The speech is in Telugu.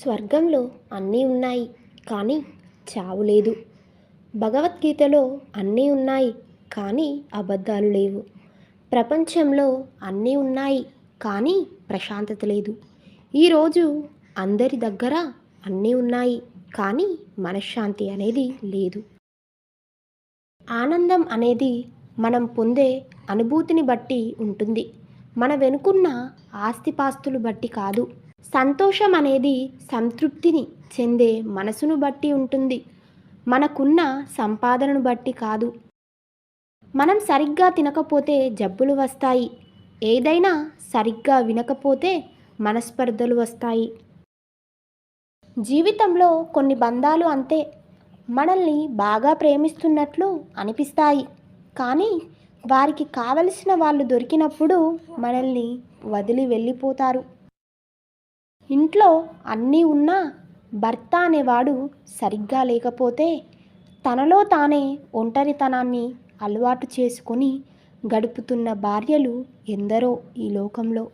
స్వర్గంలో అన్నీ ఉన్నాయి కానీ చావు లేదు. భగవద్గీతలో అన్నీ ఉన్నాయి కానీ అబద్ధాలు లేవు. ప్రపంచంలో అన్నీ ఉన్నాయి కానీ ప్రశాంతత లేదు. ఈరోజు అందరి దగ్గర అన్నీ ఉన్నాయి కానీ మనశ్శాంతి అనేది లేదు. ఆనందం అనేది మనం పొందే అనుభూతిని బట్టి ఉంటుంది. మన వెనుకున్న ఆస్తిపాస్తులు బట్టి కాదు. సంతోషం అనేది సంతృప్తిని చెందే మనసును బట్టి ఉంటుంది. మనకున్న సంపాదనను బట్టి కాదు. మనం సరిగ్గా తినకపోతే జబ్బులు వస్తాయి. ఏదైనా సరిగ్గా వినకపోతే మనస్పర్ధలు వస్తాయి. జీవితంలో కొన్ని బంధాలు అంతే. మనల్ని బాగా ప్రేమిస్తున్నట్లు అనిపిస్తాయి. కానీ వారికి కావలసిన వాళ్ళు దొరికినప్పుడు మనల్ని వదిలి వెళ్ళిపోతారు. ఇంట్లో అన్నీ ఉన్నా భర్త అనేవాడు సరిగ్గా లేకపోతే తనలో తానే ఒంటరితనాన్ని అలవాటు చేసుకొని గడుపుతున్న భార్యలు ఎందరో ఈ లోకంలో.